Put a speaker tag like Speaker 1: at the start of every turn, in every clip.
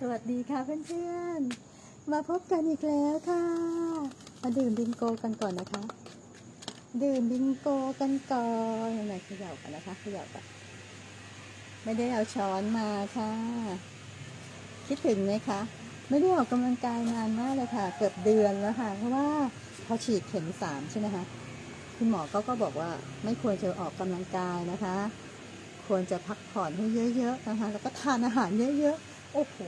Speaker 1: สวัสดีค่ะเพื่อนๆ มาพบกันอีกแล้วค่ะ มาดื่มบิงโกกันก่อนนะคะ ดื่มบิงโกกันก่อนไหนเขย่ากันนะคะเขย่ากันไม่ได้เอาช้อนมาค่ะ คิดถึงไหมคะ ไม่ได้ออกกำลังกายนานมากเลยค่ะ เกือบเดือนแล้วค่ะ เพราะว่าพอฉีดเข็มสามใช่ไหมคะ คุณหมอเขาก็บอกว่าไม่ควรจะออกกำลังกายนะคะ ควรจะพักผ่อนให้เยอะๆนะคะ แล้วก็ทานอาหารเยอะๆ โอ้โห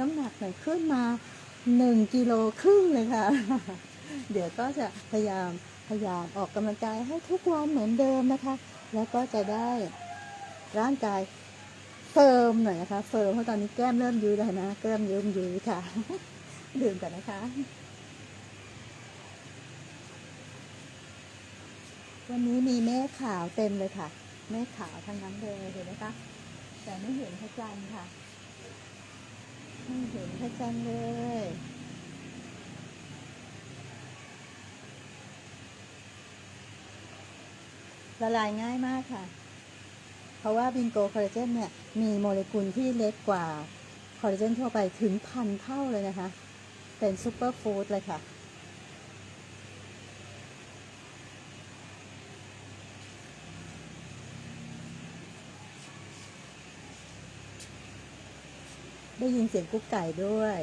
Speaker 1: น้ำหนักหน่อยขึ้นมาหนึ่งกิโลครึ่งเลยค่ะ เดี๋ยวก็จะพยายามพยายามออกกำลังกายให้ทุกวันเหมือนเดิมนะคะ แล้วก็จะได้ร่างกายเฟิร์มหน่อยนะคะเฟิร์มเพราะตอนนี้แก้มเริ่มยุยแล้วนะแก้มเริ่มยุยค่ะ ดื่มกันนะคะ วันนี้มีเมฆขาวเต็มเลยค่ะเมฆขาวทั้งนั้นเลยเห็นไหมคะแต่ไม่เห็นพระจันทร์ค่ะ นพระจันทร์เลยละลายง่ายมากค่ะ เพราะว่าบิงโกคอลลาเจนเนี่ย มีโมเลกุลที่เล็กกว่าคอลลาเจนทั่วไปถึงพันเท่าเลยนะคะ เป็นซูเปอร์ฟู้ดเลยค่ะ ได้ยินเสียงกุ๊กไก่ด้วย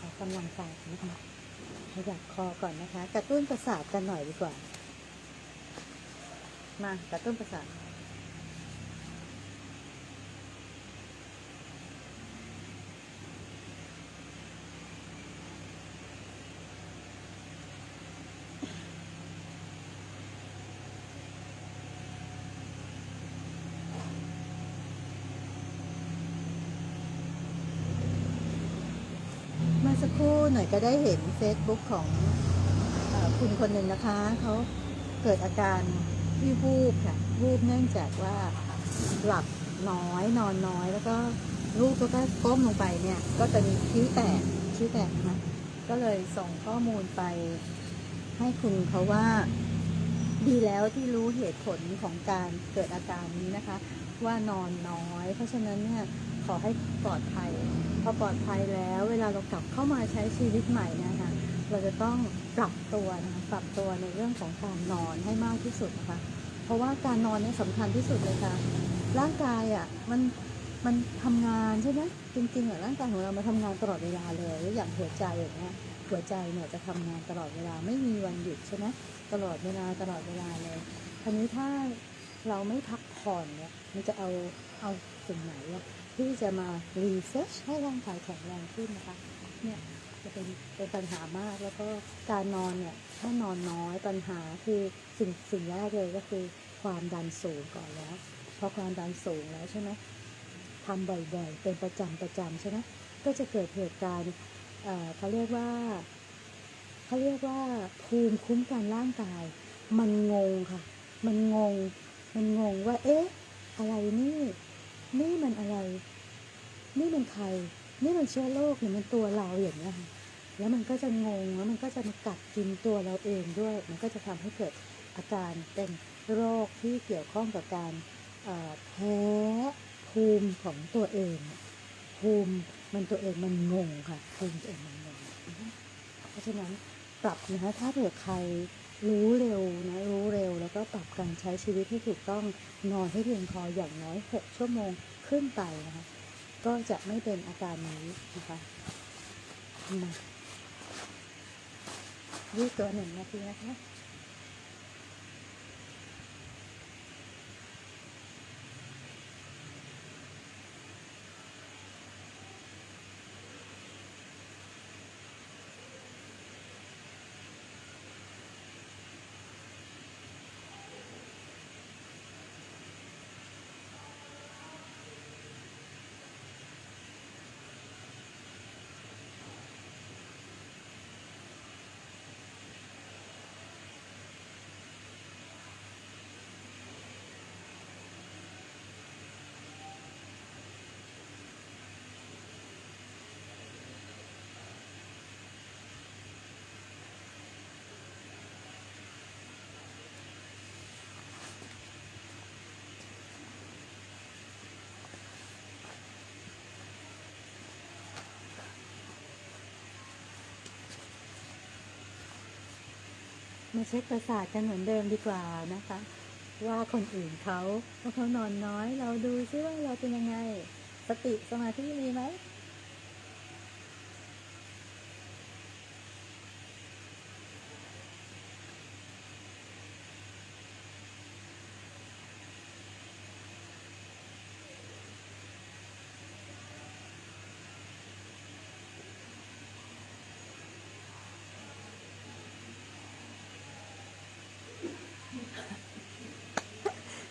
Speaker 1: ออกกำลังกายนะคะขยับคอก่อนนะคะ กระตุ้นประสาทกันหน่อยดีกว่า มากระตุ้นประสาทเมื่อสักครู่หน่อยก็ได้เห็น Facebook ของอคุณคนหนึ่งนะคะ เขาเกิดอาการ ที่วูบค่ะวูบเนื่องจากว่าหลับน้อยนอนน้อย แล้วก็ลูกก็ก้มลงไปเนี่ย ก็จะมีคิ้วแตกคิ้วแตกนะคะก็เลยส่งข้อมูลไป ให้คุณเขาว่า ดีแล้วที่รู้เหตุผลของการเกิดอาการนี้นะคะ ว่านอนน้อย เพราะฉะนั้นเนี่ยขอให้ปลอดภัยพอปลอดภัยแล้ว เวลาเรากลับเข้ามาใช้ชีวิตใหม่นะ เราจะต้องปรับตัวนะคะปรับตัวในเรื่องของการนอนให้มากที่สุดนะคะ เพราะว่าการนอนเนี่ยสำคัญที่สุดเลยค่ะ ร่างกายอะมันมันทำงานใช่ไหมจริงๆอะร่างกายของเรามาทำงานตลอดเวลาเลยอย่างหัวใจอย่างเงี้ยหัวใจเนี่ยจะทำงานตลอดเวลาไม่มีวันหยุดใช่ไหมตลอดเวลาตลอดเวลาเลยทีนี้ถ้าเราไม่พักผ่อนเนี่ยมันจะเอาเอาสิ่งไหนอะที่จะมารีเซ็ชให้ร่างกายแข็งแรงขึ้นนะคะเนี่ย จะเป็นเป็นปัญหามาก แล้วก็การนอนเนี่ยถ้านอนน้อยปัญหาคือสิ่งสิ่งแรกเลยก็คือความดันสูงก่อนแล้วพอความดันสูงแล้วใช่ไหมทำบ่อยๆ เป็นประจำประจำใช่ไหมก็จะเกิดเหตุการณ์เอ่อเขาเรียกว่าเขาเรียกว่าภูมิคุ้มกันร่างกาย มันงงค่ะ มันงง มันงงว่า เอ๊ะ อะไรนี่ นี่มันอะไร นี่มันใคร นี่มันเชื้อโรคหรือมันตัวเราอย่างเงี้ยค่ะแล้วมันก็จะงงแล้วมันก็จะมากัดกินตัวเราเองด้วย มันก็จะทำให้เกิดอาการเป็นโรคที่เกี่ยวข้องกับการแพ้ภูมิของตัวเอง ภูมิมันตัวเองมันงงค่ะภูมิตัวเองมันงงเพราะฉะนั้นปรับนะคะถ้าเผื่อใครรู้เร็วนะรู้เร็ว แล้วก็ปรับการใช้ชีวิตให้ถูกต้องนอนให้เพียงพออย่างน้อย 6 ชั่วโมงขึ้นไปนะคะ ก็จะไม่เป็นอาการนี้นะคะมายืดตัวหนึ่งนาทีนะคะ มาเช็คประสาทกันเหมือนเดิมดีกว่านะคะ ว่าคนอื่นเขาว่าเขานอนน้อย เราดูซิว่าเราเป็นยังไง สติสมาธิมีไหม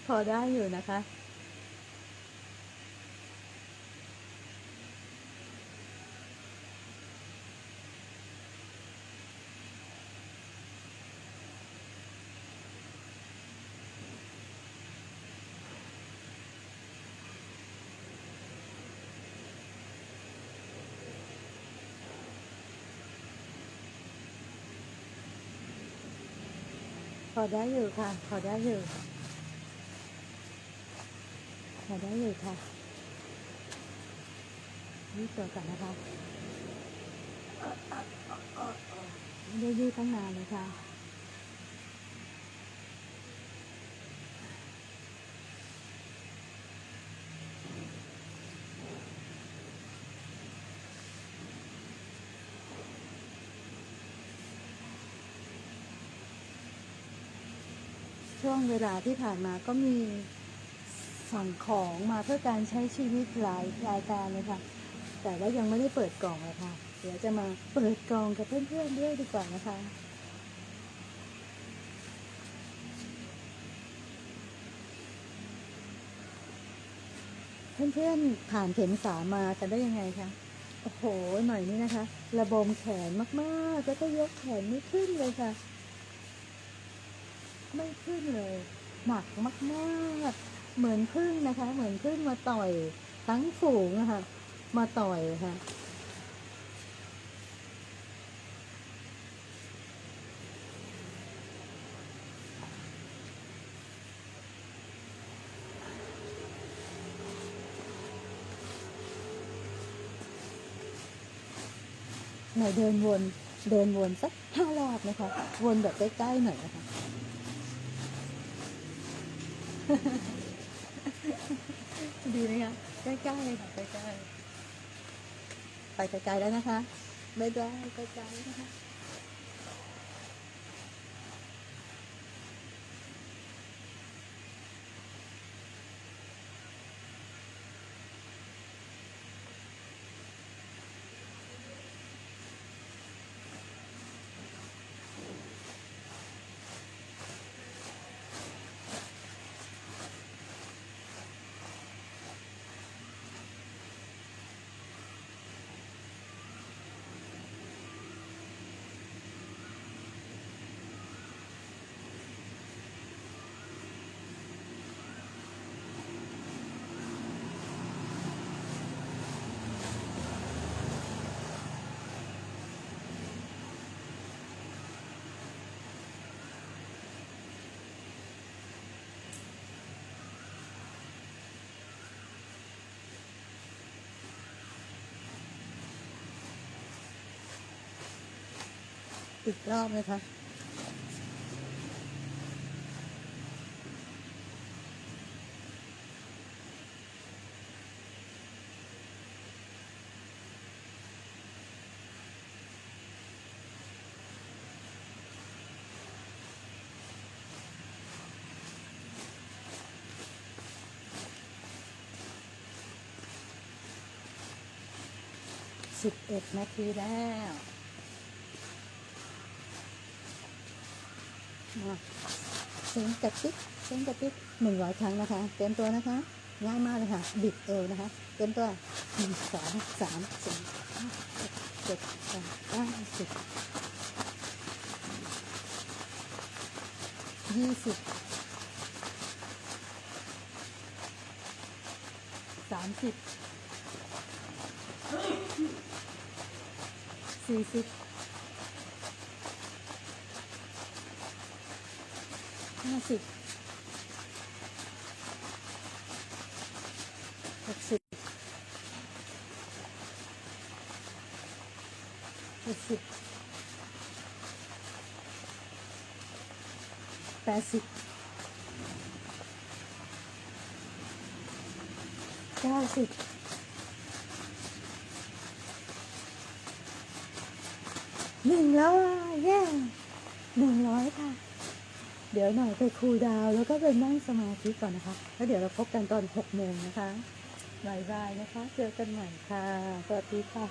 Speaker 1: พอได้อยู่นะคะ พอได้อยู่ค่ะ พอได้อยู่ พอได้อยู่ค่ะ นี่ตัวกันนะคะไม่ได้ยืดตั้งนานเลยค่ะช่วงเวลาที่ผ่านมาก็มี สั่งของมาเพื่อการใช้ชีวิตหลายรายการเลยค่ะ แต่ว่ายังไม่ได้เปิดกล่องเลยค่ะ เดี๋ยวจะมาเปิดกล่องกับเพื่อนๆด้วยดีกว่านะคะเพื่อนๆผ่านเข็มสามากันได้ยังไงคะ โอ้โห หน่อยนี้นะคะ ระบมแขนมากๆ แล้วก็ยกแขนไม่ขึ้นเลยค่ะ ไม่ขึ้นเลย หนักมากๆ เหมือนพึ่งนะคะ เหมือนพึ่งมาต่อยทั้งฝูงอะคะมาต่อยค่ะหน่อยเดินวนเดินวนสักห้ารอบนะคะ วนแบบใกล้ๆหน่อยนะคะ ดีไหมคะใกล้ๆค่ะใกล้ๆไปไกลๆแล้วนะคะไม่ได้ไกลๆนะคะ อีกรอบนะคะสิบเอ็ดนาทีแล้ว มา เซ็งกระติกเซ็งกระติกหนึ่งร้อยครั้งนะคะ เตรียมตัวนะคะ ง่ายมากเลยค่ะ บิดเอวนะคะ เตรียมตัวหนึ่งสองสามสี่ห้าหกเจ็ดแปดเก้าสิบยี่สิบสามสิบสี่สิบ ห้าสิบหกสิบเจ็ดสิบแปดสิบเก้าสิบหนึ่งแล้วอะเย้หนึ่งร้อยค่ะ เดี๋ยวหน่อยไปคูดาวแล้วก็ไปนั่งสมาธิก่อนนะคะ แล้วเดี๋ยวเราพบกันตอนหกโมงนะคะบายบายนะคะ เจอกันใหม่ค่ะ สวัสดีค่ะ